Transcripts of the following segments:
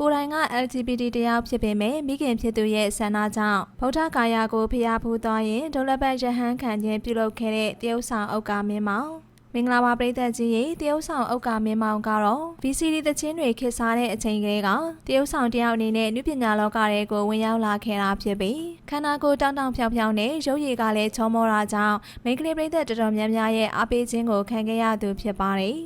ကိုယ်တိုင်က LGBT တယောက်ဖြစ်ပေမဲ့မိခင်ဖြစ်သူရဲ့ဆန္ဒကြောင့်ဗုဒ္ဓဂါယာကိုဖျားဖူးသွားရင်ဒုလဘတ်ရဟန်းခံခြင်းပြုလုပ်ခဲ့တဲ့တရုတ်ဆောင်အုပ်ကမင်းမောင်မင်္ဂလာပါပရိသတ်ကြီးရေတရုတ်ဆောင်အုပ်ကမင်းမောင်ကတော့ VCD သချင်းတွေခေတ်စားတဲ့အချိန်ကလေးကတရုတ်ဆောင်တယောက်အနေနဲ့နုပညာလောကတွေကိုဝင်ရောက်လာခဲ့တာဖြစ်ပြီးခန္ဓာကိုယ်တောင်းတောင်းဖြောင်ဖြောင်နဲ့ရုပ်ရည်ကလည်းချောမောတာကြောင့်မိန်းကလေးပရိသတ်တော်တော်များများရဲ့အားပေးခြင်းကိုခံခဲ့ရသူဖြစ်ပါတယ်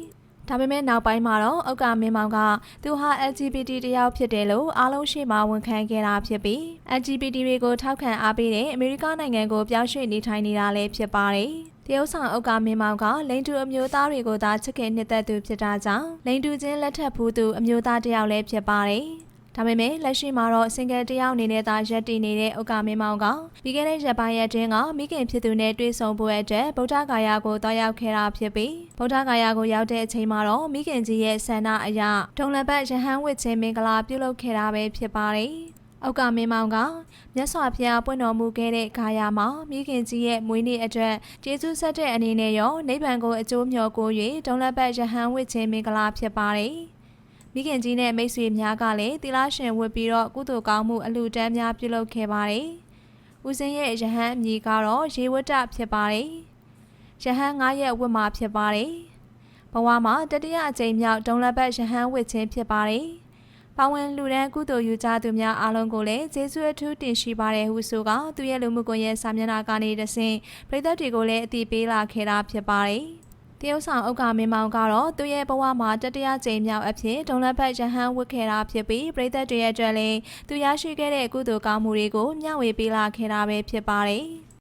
ဒါပေမဲ့နောက်ပိုင်းမှာတော့အုတ်ကမင်းမောင်ကသူဟာ LGBT တယောက်ဖြစ်တယ်လို့အားလုံးရှေ့မှာဝန်ခံခဲ့တာဖြစ်ပြီး LGBT တွေကိုထောက်ခံအားပေးတဲ့အမေရိကနိုင်ငံကိုပြောင်းရွှေ့နေထိုင်နေတာလည်းဖြစ်ပါတယ်။တရုတ်ဆောင်အုတ်ကမင်းမောင်ကလိန်တူအမျိုးသားတွေကိုသာချစ်ခင်နှစ်သက်သူဖြစ်တာကြောင့်လိန်တူချင်းလက်ထပ်ဖူးသူအမျိုးသားတယောက်လည်းဖြစ်ပါတယ်။ ဒါပေမဲ့လက်ရှိမှာတော့စင်ကယ်တယောက်အနေနဲ့သာရက်တည်နေတဲ့ဥက္ကမင်းမောင်ကပြီးခဲ့တဲ့ရက်ပိုင်းရက်တွင်းကမိခင်ဖြစ်သူနဲ့တွေ့ဆုံဖို့အတွက်ဗုဒ္ဓဂါယာကိုတွားရောက်ခဲ့တာဖြစ်ပြီးဗုဒ္ဓဂါယာကိုရောက်တဲ့အချိန်မှာတော့မိခင်ကြီးရဲ့ဆန္ဒအရထုံလပတ်ရဟန်းဝစ်ချင်းမင်္ဂလာပြုလုပ်ခဲ့တာပဲဖြစ်ပါတယ်။ဥက္ကမင်းမောင်ကမြတ်စွာဘုရားပွင့်တော်မူခဲ့တဲ့ဂါယာမှာမိခင်ကြီးရဲ့မွေးနေ့အတွက်ကျေးဇူးဆက်တဲ့အနေနဲ့ရောနိဗ္ဗာန်ကိုအကျိုးမျှော်ကို၍ထုံလပတ်ရဟန်းဝစ်ချင်းမင်္ဂလာဖြစ်ပါတယ်။ မိခင်ကြီးနဲ့မိတ်ဆွေများကလည်းသီလရှင်ဝတ်ပြီးတော့ကုသိုလ်ကောင်းမှုအလှူဒန်းများပြုလုပ်ခဲ့ပါတယ်။ဦးစင်းရဲ့ရဟန်းအမည်ကတော့ရေဝတ္တဖြစ်ပါတယ်။ရဟန်း9ရက်ဝတ်မှာဖြစ်ပါတယ်။ဘဝမှာတတိယအကြိမ်မြောက်ဒုံလဘတ်ရဟန်းဝတ်ခြင်းဖြစ်ပါတယ်။ပါဝင်လူဒန်းကုသိုလ်ယူကြသူများအားလုံးကိုလည်းကျေးဇူးအထူးတင်ရှိပါတယ်ဟုဆိုကသူရဲ့လူမှုကွန်ရက်စာမျက်နှာကနေတဆင့်ပြည်သက်တွေကိုလည်းအသိပေးလာခဲ့တာဖြစ်ပါတယ်။ တရုတ်ဆောင်ဥက္ကမင်းမောင်ကတော့သူ့ရဲ့ဘဝမှာတတိယကြိမ်မြောက်အဖြစ်ဒုံလက်ဖက်ရဟန်းဝတ်ခဲ့တာဖြစ်ပြီးပြည်သက်တွေရဲ့အတွက်လည်းသူရရှိခဲ့တဲ့ကုသိုလ်ကောင်းမှုတွေကိုမျှဝေပေးလာခဲ့တာပဲဖြစ်ပါတယ်။